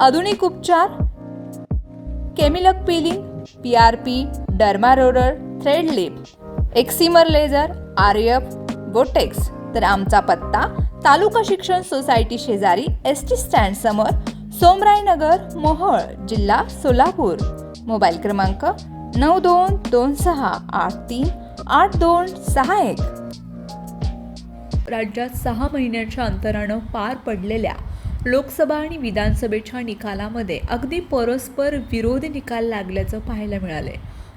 आधुनिक उपचार केमिलक peeling P R P derma roller thread lip excimer laser R F botox तर आमचा पत्ता तालुका शिक्षण सोसायटी शेजारी एस टी स्टँड समोर सोमरायनगर मोहोळ जिल्हा सोलापूर. मोबाईल क्रमांक नऊ दोन दोन सहा आठ तीन आठ दोन सहा एक. राज्यात सहा महिन्यांच्या अंतरानं पार पडलेल्या लोकसभा आणि विधानसभेच्या निकालामध्ये अगदी परस्पर विरोधी निकाल लागल्याचं पाहायला मिळाले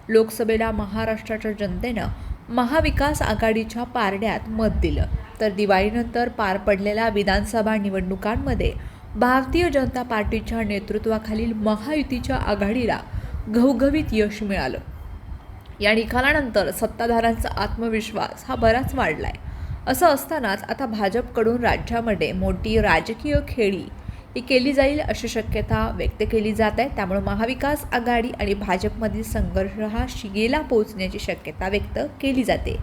लोकसभेला महाराष्ट्राच्या जनतेनं महाविकास आघाडीच्या पारड्यात मत दिलं. तर दिवाळीनंतर पार पडलेल्या विधानसभा निवडणुकांमध्ये भारतीय जनता पार्टीच्या नेतृत्वाखालील महायुतीच्या आघाडीला घवघवीत यश मिळालं. या निकालानंतर सत्ताधाऱ्यांचा आत्मविश्वास हा बराच वाढलाय. असं असतानाच आता भाजपकडून राज्यामध्ये मोठी राजकीय खेळी ही केली जाईल अशी शक्यता व्यक्त केली जात आहे. त्यामुळे महाविकास आघाडी आणि भाजपमधील संघर्ष हा शिगेला पोहोचण्याची शक्यता व्यक्त केली जाते.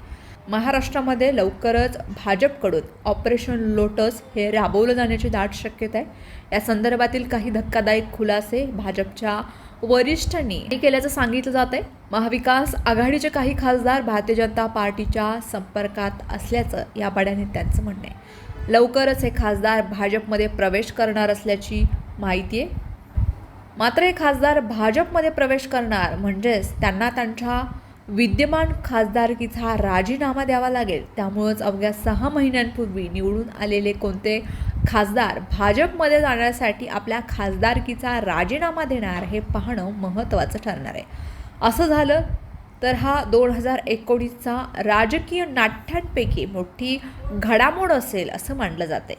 महाराष्ट्रामध्ये लवकरच भाजपकडून ऑपरेशन लोटस हे राबवलं जाण्याची दाट शक्यता आहे. या संदर्भातील काही धक्कादायक खुलासे भाजपच्या वरिष्ठांनी केल्याचं सांगितलं जात आहे. महाविकास आघाडीचे काही खासदार भारतीय जनता पार्टीच्या संपर्कात असल्याचं या बड्या नेत्यांचं म्हणणं आहे. लवकरच हे खासदार भाजपमध्ये प्रवेश करणार असल्याची माहिती आहे. मात्र हे खासदार भाजपमध्ये प्रवेश करणार म्हणजेच त्यांना त्यांच्या विद्यमान खासदारकीचा राजीनामा द्यावा लागेल. त्यामुळंच अवघ्या सहा महिन्यांपूर्वी निवडून आलेले कोणते खासदार भाजपमध्ये जाण्यासाठी आपल्या खासदारकीचा राजीनामा देणार हे पाहणं महत्त्वाचं ठरणार आहे. असं झालं तर हा दोन हजार एकोणीसचा राजकीय नाट्यांपैकी मोठी घडामोड असेल असं मानलं जाते